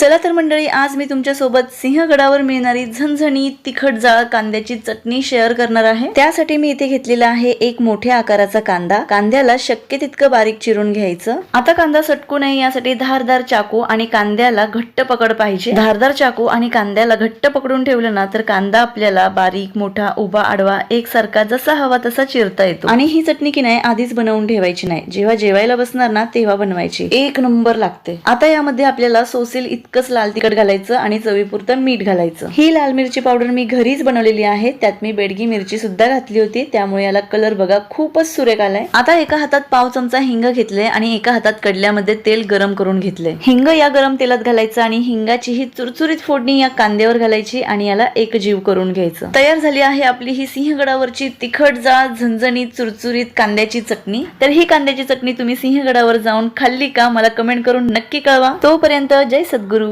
चला तर मंडळी आज मी तुमच्यासोबत सिंहगडावर मिळणारी झणझणी तिखट जाळ कांद्याची चटणी शेअर करणार आहे. त्यासाठी मी इथे घेतलेला आहे एक मोठ्या आकाराचा कांदा. कांद्याला शक्य तितकं बारीक चिरून घ्यायचं. आता कांदा सटकू नये यासाठी धारदार चाकू आणि कांद्याला घट्ट पकड पाहिजे. धारदार चाकू आणि कांद्याला घट्ट पकडून ठेवलं ना तर कांदा आपल्याला बारीक मोठा उभा आडवा एकसारखा जसा हवा तसा चिरता येतो. आणि ही चटणी की नाही आधीच बनवून ठेवायची नाही. जेव्हा जेवायला बसणार ना तेव्हा बनवायची. एक नंबर लागते. आता यामध्ये आपल्याला सोसेल इतकंच लाल तिखट घालायचं आणि चवीपुरतं मीठ घालायचं. ही लाल मिरची पावडर मी घरीच बनवलेली आहे. त्यात मी बेडगी मिरची सुद्धा घातली होती. त्यामुळे याला कलर बघा खूपच सुरेख आलाय. आता एका हातात पाव चमचा हिंग घेतले आणि एका हातात कडल्यामध्ये तेल गरम करून घेतले. हिंग या गरम तेलात घालायचं आणि हिंगाची ही चुरचुरीत फोडणी या कांद्यावर घालायची आणि याला एक जीव करून घ्यायचं. तयार झाली आहे आपली ही सिंहगडावरची तिखट जाळ झणझणीत चुरचुरीत कांद्याची चटणी. तर ही कांद्याची चटणी तुम्ही सिंहगडावर जाऊन खाल्ली का? मला कमेंट करून नक्की कळवा. तोपर्यंत जय सद्गुरू.